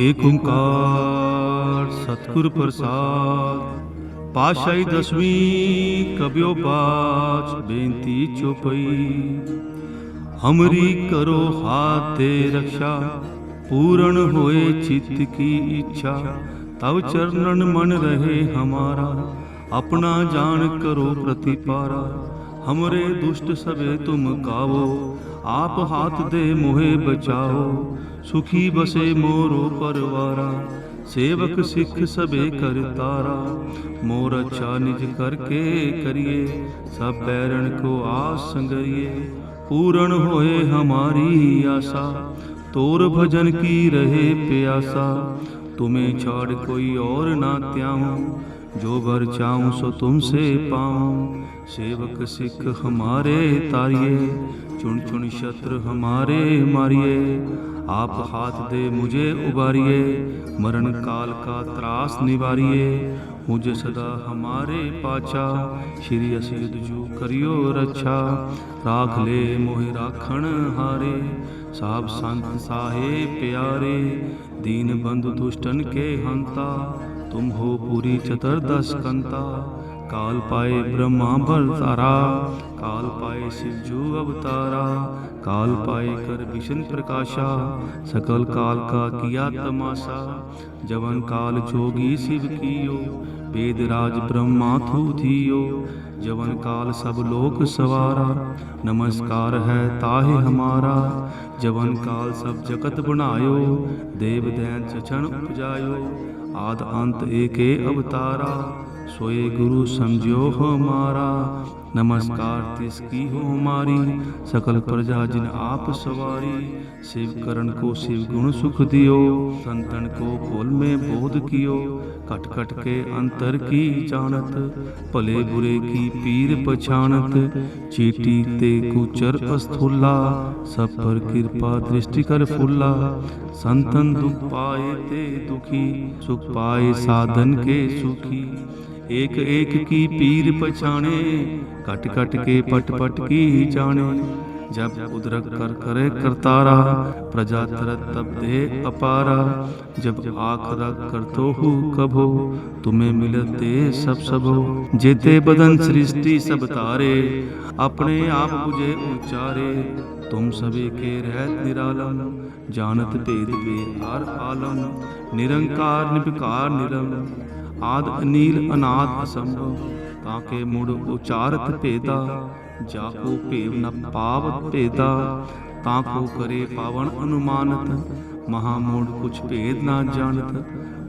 एक ओंकार, सतगुर प्रसाद। पाशाही दसवीं कबियो बाज, बेनती चौपई। हमरी करो हाथे रक्षा, पूर्ण होए चित्त की इच्छा। तब चरणन मन रहे हमारा, अपना जान करो प्रतिपारा। हमरे दुष्ट सबे तुम काओ आप हाथ दे मोहे बचाओ। सुखी बसे मोरो परवारा, सेवक सिख सबे कर तारा। मोर अच्छा निज करके करिए, सब बैरण को आस संगरिए। पूर्ण होए हमारी आशा, तोर भजन की रहे प्यासा। तुम्हें छाड़ कोई और ना त्याऊं जो वर चाहूं सो तुमसे पाऊं सेवक सिख हमारे तारिए चुन चुन शत्रु हमारे मारिए आप हाथ दे मुझे उबारिए मरण काल का त्रास निवारिए मुझे सदा हमारे पाचा श्री असियुद जू करियो रक्षा राख ले मोहि राखण हारे साब संत साहे प्यारे दीन बंधु दुष्टन के हंता तुम हो पूरी चतुर्दश कंता। काल पाए ब्रह्मा भर तारा काल पाए शिवजू अवतारा काल पाए कर विष्णु प्रकाशा सकल काल का किया तमाशा जवन काल जोगी शिव कियो वेद राज ब्रह्मा थू थियो जवन काल सब लोक सवारा नमस्कार है ताहे हमारा जवन काल सब जगत बनायो देव दैन चचन उपजायो आद अंत एके अवतारा सोए गुरु समझो हमारा नमस्कार तिसकी हो हमारी सकल प्रजा जिन आप सवारी। शिव करण को शिव गुण सुख दियो। संतन को बोल में बोध कियो। कट कट के अंतर की जानत। भले बुरे की पीर पछाणत चीटी ते कुचर अस्थूला। सब पर कृपा दृष्टि कर फुल्ला संतन दुख पाए ते दुखी। सुख पाए साधन के सुखी। एक एक की पीर पछाने कट कट के पट पट की ही जाने जब उद्रक कर करे करतारा, प्रजा तरत तब दे अपारा। जब आखरा कर तो हु कभो, तुम्हें मिलते सब सबो। जेते बदन सृष्टि सब तारे, अपने आप बुझे उचारे तुम सभी के रहत निरालम ਜਾਣਤ ਭੇਦ ਵੇ। ਹਰ ਆਲਮ ਨਿਰੰਕਾਰ ਨਿਭਕਾਰ ਨਿਰਮ ਆਦ ਅਨੀਲ ਅਨਾਦ ਅਸੰਭਵ ਤਾਂ ਕੇ ਮੁੜ ਉਚਾਰਤ ਭੇਦਾ ਜਾ ਕੋ ਭੇਵ ਨ ਪਾਵਤ ਭੇਦਾ। ਤਾਂ ਕੋ ਕਰੇ ਪਾਵਨ ਅਨੁਮਾਨਤ, ਮਹਾ ਮੂੜ ਕੁਛ ਭੇਦ ਨਾ ਜਾਣਤ।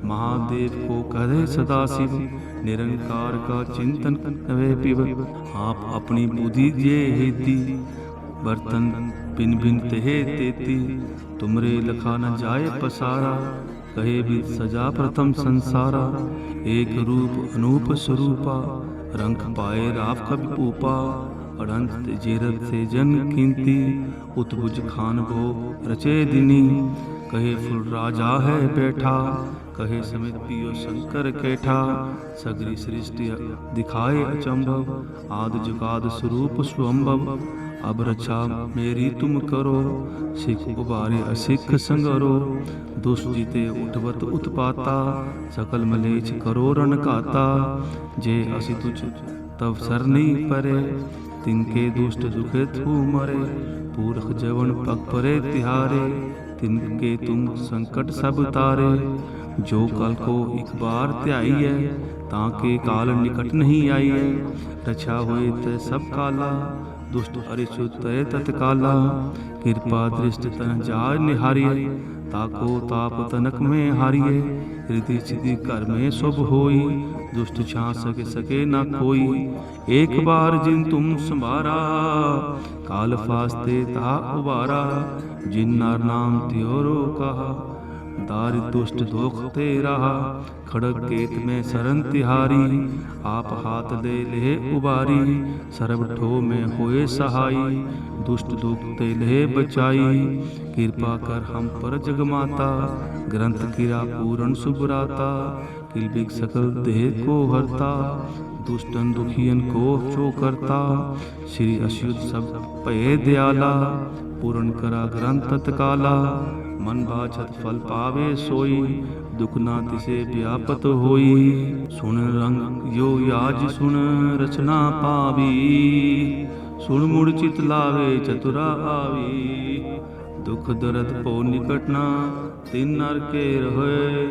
ਮਹਾਦੇਵ ਕੋ ਕਰੇ ਸਦਾ ਸਿਵ, ਨਿਰੰਕਾਰ ਕਾ ਚਿੰਤਨ ਨਵੇ ਪਿਵ। ਆਪ ਆਪਣੀ ਬੁਧੀ ਜੇ ਹੀਤੀ बिन बिन तेहे तेती, तुमरे लखा न जाए पसारा, कहे भी सजा प्रथम संसारा। एक रूप अनूप स्वरूपा रंग पाए राव कवि पूपा। अनंत जेरत से जन कींती उत्भुज खान भो रचे दिनी। कहे फुल राजा है बैठा, कहे समित पियो शंकर कैठा। सगरी सृष्टि दिखाए अचंभव, आद जुगाद स्वरूप स्वंभव। ਅਬ ਰਛਾ ਮੇਰੀ ਤੁਮ ਕਰੋ, ਸਿੱਖ ਉਬਾਰੇ ਅਸਿੱਖ ਸੰਗਰੋ। ਦੁਸ਼ ਜੀਤੇ ਉਠਵਤ ਉਤਪਾਤਾ, ਸਕਲ ਮਲੇਛ ਕਰੋ ਰਣ ਘਾਤਾ। ਜੇ ਅਸੀਂ ਤੁਝ ਤਵ ਸਰਨੀ ਪਰੇ ਤਿਨਕੇ ਦੁਸ਼ਟ ਦੁਖੇ ਤੂ ਮਰੇ। ਪੂਰਖ ਜਵਨ ਪਗ ਪਰੇ ਤਿਹਾਰੇ ਤਿਨਕੇ ਤੁਮ ਸੰਕਟ ਸਭ ਤਾਰੇ। ਜੋ ਕਲ ਕੋ ਇੱਕ ਬਾਰ ਧਿਆਈ ਹੈ ਤਾਂ ਕਿ ਕਾਲ ਨਿਕਟ ਨਹੀਂ ਆਈਏ ਹੈ ਰਛਾ ਹੋਏ ਤੈ ਸਭ ਕਾਲਾ ਦੁਸ਼ਟ ਅਰਿਚੁ ਤੈ ਤਤਕਾਲਾ ਕਿਰਪਾ ਦ੍ਰਿਸ਼ਟ ਤਨ ਜਾਜ ਨਿਹਾਰੀਏ ਤਾਕੋ ਤਾਪ ਤਨਕ ਮੈਂ ਹਾਰੀਏ ਹਿਰਦੀ ਸਿਧੀ ਘਰ ਮੈਂ ਸੁਭ ਹੋਈ ਦੁਸ਼ਟ ਛਾਂ ਸਕੇ ਸਕੇ ਨਾ ਕੋਈ ਏਕ ਬਾਰ ਜਿਨ ਤੁਮ ਸੰਭਾਰਾ ਕਾਲ ਫਾਸਤੇ ਤਾ ਉਬਾਰਾ ਜਿਨ ਨਾਮ ਤਿਉ ਰੋ ਕਹਾ दार दुष्ट दोखते रहा खड़ग केत में शरण तिहारी आप हाथ दे ले उबारी सरब ठो में होए सहाई। दुष्ट दुखते ले बचाई। कृपा कर हम पर जगमाता। ग्रंथ किरा पूरण सुबराता। किलबिक सकल देह को हरता। दुष्टन दुखियन को चो करता। श्री अच्युत सब पे दयाला। पूर्ण करा ग्रंथ तत्काला। ਮਨ ਬਾਛਤ ਫਲ ਪਾਵੇ ਸੋਈ, ਦੁਖ ਨਾ ਤਿਸੇ ਵਿਆਪਤ ਹੋਈ। ਸੁਣ ਰੰਗ ਜੋ ਯਾਜ ਸੁਣ ਰਚਨਾ ਪਾਵੀ। ਸੁਣ ਮੁੜ ਚਿਤ ਲਾਵੇ ਚਤੁਰਾ ਆਵੀ। ਦੁਖ ਦਰਦ ਪੋ ਨਿਕਟਨਾ ਤਿਨ ਨਰ ਕੇ ਰਹੇ